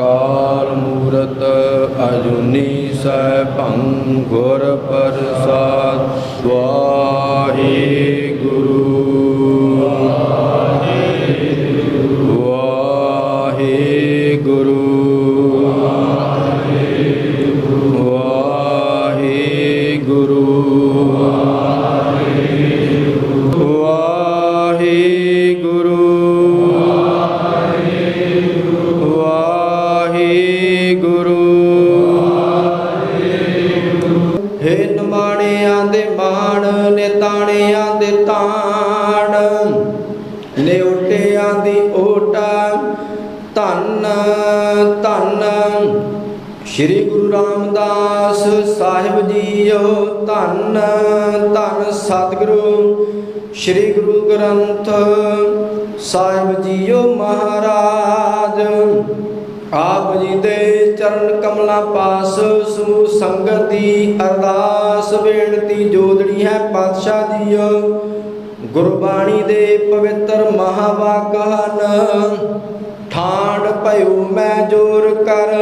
ਅੰਮ੍ਰਿਤ ਅਜੂਨੀ ਸੈਭੰ ਗੁਰ ਪ੍ਰਸਾਦ। ਵਾਹਿਗੁਰੂ ਵਾਹਿਗੁਰੂ। ਵਾਹਿਗੁਰੂ। ਵਾਹਿਗੁਰੂ। ਧੰਨ ਧੰਨ। ਸ੍ਰੀ ਗੁਰੂ ਰਾਮਦਾਸ ਸਾਹਿਬ ਜੀਓ ਧੰਨ ਧੰਨ ਸਤਿਗੁਰੂ। ਸ੍ਰੀ ਗੁਰੂ ਗ੍ਰੰਥ ਸਾਹਿਬ ਜੀਓ ਮਹਾਰਾਜ। ਆਪ ਜੀ ਦੇ ਚਰਨ ਕਮਲਾ ਪਾਸ ਸਮੂਹ ਸੰਗਤ ਦੀ ਅਰਦਾਸ ਬੇਨਤੀ ਜੋਦੜੀ ਹੈ ਪਾਤਸ਼ਾਹ ਜੀਓ। ਗੁਰਬਾਣੀ ਦੇ ਪਵਿੱਤਰ ਮਹਾਵਾਕ ਹਨ। ਠਾਂਡ ਭਇਓ ਮੈਂ ਜੋਰ ਕਰ,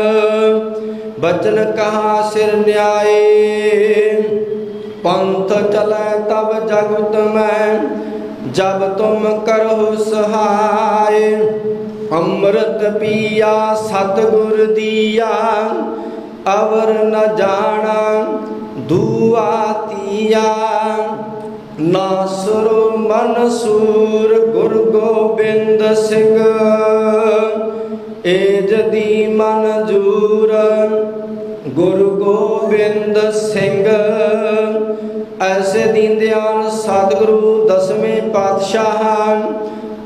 ਬਚਨ ਕਹਾ ਸਿਰ ਨਿਆਏ। ਪੰਥ ਚਲੈ ਤਬ ਜਗਤ ਮੈਂ, ਜਬ ਤੁਮ ਕਰੋ ਸਹਾਇ ਅੰਮ੍ਰਿਤ ਪੀਆ, ਸਤਿਗੁਰ ਦੀਆ, ਅਵਰ ਨ ਜਾਣਾ, ਦੂਆ ਤੀਆ। ਮਨ ਸੂਰ ਗੁਰ ਗੋਬਿੰਦ ਸਿੰਘ। ਗੋਬਿੰਦ ਸਿੰਘ। ਐਸੇ ਦੀਨ ਦਿਆਲ ਸਤਿਗੁਰੂ ਦਸਵੇਂ ਪਾਤਸ਼ਾਹ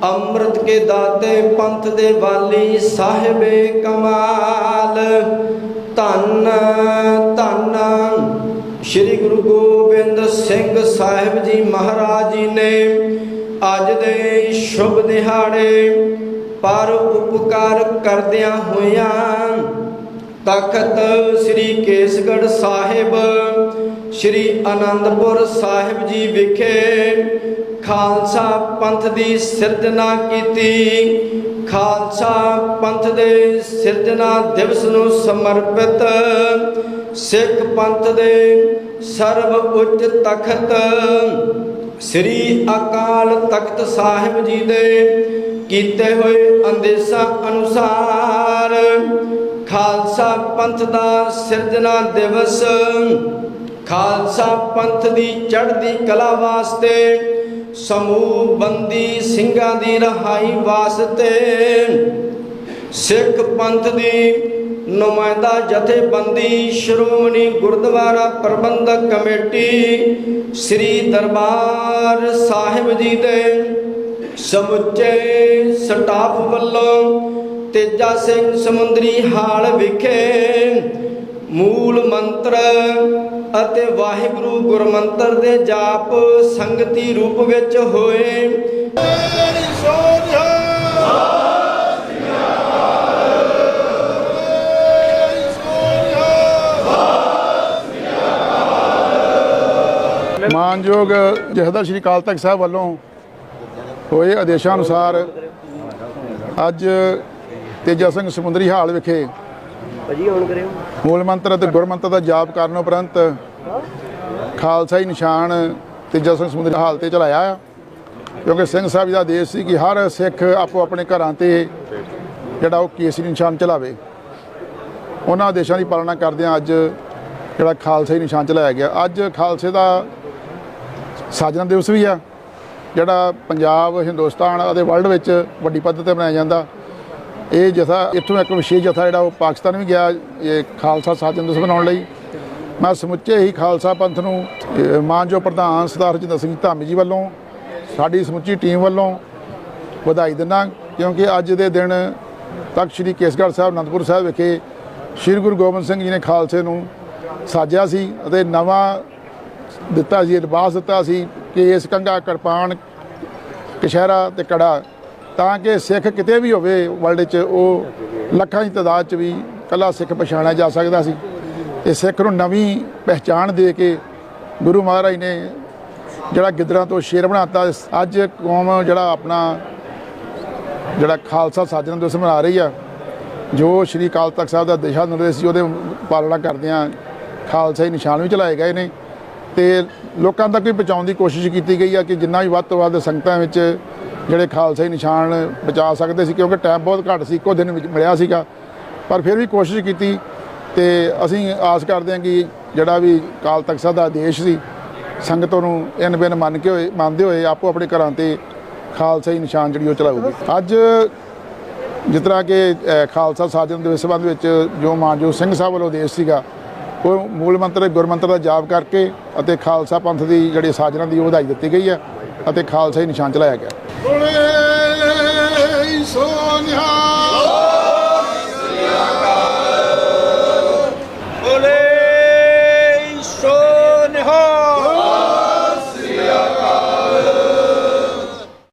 ਅੰਮ੍ਰਿਤ ਕੇ ਦਾਤੇ ਪੰਥ ਦੇ ਵਾਲੀ ਸਾਹਿਬੇ ਕਮਾਲ। ਧੰਨ ਧੰਨ ਸ੍ਰੀ ਗੁਰੂ ਗੋਬਿੰਦ ਸਿੰਘ ਸਾਹਿਬ ਜੀ ਮਹਾਰਾਜ ਜੀ ਨੇ ਅੱਜ ਦੇ ਸ਼ੁਭ ਦਿਹਾੜੇ ਪਰ ਉਪਕਾਰ ਕਰਦਿਆਂ ਹੋਇਆਂ ਤਖਤ ਸ੍ਰੀ ਕੇਸਗੜ੍ਹ ਸਾਹਿਬ, ਸ੍ਰੀ ਆਨੰਦਪੁਰ ਸਾਹਿਬ ਜੀ ਵਿਖੇ ਖਾਲਸਾ ਪੰਥ ਦੀ ਸਿਰਜਣਾ ਕੀਤੀ। ਖਾਲਸਾ ਪੰਥ ਦੇ ਸਿਰਜਣਾ ਦਿਵਸ ਨੂੰ ਸਮਰਪਿਤ ਸਿੱਖ ਪੰਥ ਦੇ ਸਰਵ ਉੱਚ ਤਖਤ ਸ੍ਰੀ ਅਕਾਲ ਤਖਤ ਸਾਹਿਬ ਜੀ ਦੇ ਕੀਤੇ ਹੋਏ ਅੰਦੇਸ਼ਾਂ ਅਨੁਸਾਰ ਖਾਲਸਾ ਪੰਥ ਦਾ ਸਿਰਜਣਾ ਦਿਵਸ। ਖਾਲਸਾ ਪੰਥ ਦੀ ਚੜ੍ਹਦੀ ਕਲਾ ਵਾਸਤੇ, ਸਮੂਹ ਬੰਦੀ ਸਿੰਘਾਂ ਦੀ ਰਹਾਈ ਵਾਸਤੇ। ਸਿੱਖ ਪੰਥ ਦੀ ਨੁਮਾਇੰਦਾ ਜਥੇਬੰਦੀ, ਸ਼੍ਰੋਮਣੀ ਗੁਰਦੁਆਰਾ ਪ੍ਰਬੰਧਕ ਕਮੇਟੀ, ਸ੍ਰੀ ਦਰਬਾਰ ਸਾਹਿਬ ਜੀ ਦੇ ਸਮੁੱਚੇ ਸਟਾਫ ਵੱਲੋਂ ਤੇਜਾ ਸਿੰਘ ਸਮੁੰਦਰੀ ਹਾਲ ਵਿਖੇ ਮੂਲ ਮੰਤਰ ਅਤੇ ਵਾਹਿਗੁਰੂ ਗੁਰਮੰਤਰ ਦੇ ਜਾਪ ਸੰਗਤੀ ਰੂਪ ਵਿੱਚ ਹੋਏ। ਮਾਨਯੋਗ ਜਹਦਰ ਸ਼੍ਰੀ ਅਕਾਲ ਤਖਤ ਸਾਹਿਬ ਵੱਲੋਂ ਹੋਏ ਆਦੇਸ਼ਾਂ ਅਨੁਸਾਰ ਅੱਜ ਤੇਜਾ ਸਿੰਘ ਸਮੁੰਦਰੀ ਹਾਲ ਵਿਖੇ। ਭਾਜੀ ਹੁਣ ਕਰਿਓ। ਮੂਲ ਮੰਤਰ ਅਤੇ ਗੁਰਮੰਤਰ ਦਾ ਜਾਪ ਕਰਨ ਉਪਰੰਤ ਖਾਲਸਾਈ ਨਿਸ਼ਾਨ ਤੇਜਾ ਸਿੰਘ ਸਮੁੰਦਰੀ ਹਾਲ ਤੇ ਚਲਾਇਆ ਆ। ਕਿਉਂਕਿ ਸਿੰਘ ਸਾਹਿਬ ਜੀ ਦਾ ਆਦੇਸ਼ ਸੀ ਕਿ ਹਰ ਸਿੱਖ ਆਪੋ ਆਪਣੇ ਘਰਾਂ ਤੇ ਜਿਹੜਾ ਉਹ ਕੇਸਰੀ ਨਿਸ਼ਾਨ ਚਲਾਵੇ ਉਹਨਾਂ ਆਦੇਸ਼ਾਂ ਦੀ ਪਾਲਣਾ ਕਰਦਿਆਂ ਅੱਜ ਜਿਹੜਾ ਖਾਲਸਾਈ ਨਿਸ਼ਾਨ ਚਲਾਇਆ ਗਿਆ। ਅੱਜ ਖਾਲਸੇ ਦਾ ਸਾਜਨਾ ਦਿਵਸ ਵੀ ਆ ਜਿਹੜਾ ਪੰਜਾਬ ਹਿੰਦੁਸਤਾਨ ਅਤੇ ਵਰਲਡ ਵਿੱਚ ਵੱਡੀ ਪੱਧਰ ਤੇ ਮਨਾਇਆ ਜਾਂਦਾ। ਇਹ ਜਥਾ, ਇੱਥੋਂ ਇੱਕ ਵਿਸ਼ੇਸ਼ ਜਥਾ ਜਿਹੜਾ ਉਹ ਪਾਕਿਸਤਾਨ ਵੀ ਗਿਆ, ਇਹ ਖਾਲਸਾ ਸਾਜਨਾ ਦਿਵਸ ਮਨਾਉਣ ਲਈ। ਮੈਂ ਸਮੁੱਚੇ ਹੀ ਖਾਲਸਾ ਪੰਥ ਨੂੰ ਇਹ ਮਾਨਯੋਗ ਪ੍ਰਧਾਨ ਸਰਦਾਰ ਰਜਿੰਦਰ ਸਿੰਘ ਧਾਮੀ ਜੀ ਵੱਲੋਂ, ਸਾਡੀ ਸਮੁੱਚੀ ਟੀਮ ਵੱਲੋਂ ਵਧਾਈ ਦਿੰਦਾ ਕਿਉਂਕਿ ਅੱਜ ਦੇ ਦਿਨ ਤੱਕ ਸ੍ਰੀ ਕੇਸਗੜ੍ਹ ਸਾਹਿਬ, ਅਨੰਦਪੁਰ ਸਾਹਿਬ ਵਿਖੇ ਸ੍ਰੀ ਗੁਰੂ ਗੋਬਿੰਦ ਸਿੰਘ ਜੀ ਨੇ ਖਾਲਸੇ ਨੂੰ ਸਾਜਿਆ ਸੀ ਅਤੇ ਨਵਾਂ ਦਿੱਤਾ ਸੀ ਲਿਬਾਸ ਦਿੱਤਾ ਸੀ ਕਿ ਇਸ ਕੰਗਾ ਕਿਰਪਾਨ ਕਸ਼ਹਿਰਾ ਤੇ ਕੜਾ ਤਾਂ ਕਿ ਸਿੱਖ ਕਿਤੇ ਵੀ ਹੋਵੇ ਵਰਲਡ 'ਚ, ਉਹ ਲੱਖਾਂ ਦੀ ਤਾਦਾਦ 'ਚ ਵੀ ਕੱਲਾ ਸਿੱਖ ਪਛਾਣਿਆ ਜਾ ਸਕਦਾ ਸੀ। ਤੇ ਸਿੱਖ ਨੂੰ ਨਵੀਂ ਪਹਿਚਾਣ ਦੇ ਕੇ ਗੁਰੂ ਮਹਾਰਾਜ ਨੇ ਜਿਹੜਾ ਗਿੱਦੜਾਂ ਤੋਂ ਸ਼ੇਰ ਬਣਾਤਾ, ਅੱਜ ਕੌਮ ਜਿਹੜਾ ਆਪਣਾ ਜਿਹੜਾ ਖਾਲਸਾ ਸਾਜਣਾ ਦਿਵਸ ਮਨਾ ਰਹੀ ਆ, ਜੋ ਸ਼੍ਰੀ ਅਕਾਲ ਤਖਤ ਸਾਹਿਬ ਦਾ ਦਿਸ਼ਾ ਨਿਰਦੇਸ਼ ਸੀ, ਉਹਦੇ ਪਾਲਣਾ ਕਰਦਿਆਂ ਖਾਲਸਾ ਹੀ ਨਿਸ਼ਾਨ ਵੀ ਚਲਾਏ ਗਏ ਨੇ। ਤੇ ਲੋਕਾਂ ਤੱਕ ਵੀ ਪਹੁੰਚਾਉਣ ਦੀ ਕੋਸ਼ਿਸ਼ ਕੀਤੀ ਗਈ ਆ ਕਿ ਜਿੰਨਾ ਵੀ ਵੱਧ ਤੋਂ ਵੱਧ ਸੰਗਤਾਂ ਵਿੱਚ ਜਿਹੜੇ ਖਾਲਸਾਈ ਨਿਸ਼ਾਨ ਬਚਾ ਸਕਦੇ ਸੀ, ਕਿਉਂਕਿ ਟਾਈਮ ਬਹੁਤ ਘੱਟ ਸੀ, ਇੱਕੋ ਦਿਨ ਵਿੱਚ ਮਿਲਿਆ ਸੀਗਾ। ਪਰ ਫਿਰ ਵੀ ਕੋਸ਼ਿਸ਼ ਕੀਤੀ ਤੇ ਅਸੀਂ ਆਸ ਕਰਦੇ ਹਾਂ ਕਿ ਜਿਹੜਾ ਵੀ ਅਕਾਲ ਤਖਤ ਸਾਹਿਬ ਦਾ ਆਦੇਸ਼ ਸੀ, ਸੰਗਤ ਨੂੰ ਇਨ ਬਿਨ ਮੰਨ ਕੇ ਹੋਏ, ਮੰਨਦੇ ਹੋਏ ਆਪੋ ਆਪਣੇ ਘਰਾਂ ਤੇ ਖਾਲਸਾਈ ਨਿਸ਼ਾਨ ਜਿਹੜੀ ਉਹ ਚਲਾਊਗੀ। ਅੱਜ ਜਿਸ ਤਰ੍ਹਾਂ ਕਿ ਖਾਲਸਾ ਸਾਜਨ ਦੇ ਸੰਬੰਧ ਵਿੱਚ ਜੋ ਮਾਨਜੋ ਸਿੰਘ ਸਾਹਿਬ ਵੱਲੋਂ ਆਦੇਸ਼ ਸੀਗਾ, ਉਹ ਮੂਲ ਮੰਤਰ ਗੁਰਮੰਤਰ ਦਾ ਜਾਪ ਕਰਕੇ ਅਤੇ ਖਾਲਸਾ ਪੰਥ ਦੀ ਜਿਹੜੀ ਸਾਜਨਾ ਦੀ ਉਹ ਵਧਾਈ ਦਿੱਤੀ ਗਈ ਹੈ। ਅਤੇ ਖਾਲਸਾ ਹੀ ਨਿਸ਼ਾਨ ਚਲਾਇਆ ਗਿਆ। ਬੋਲੇ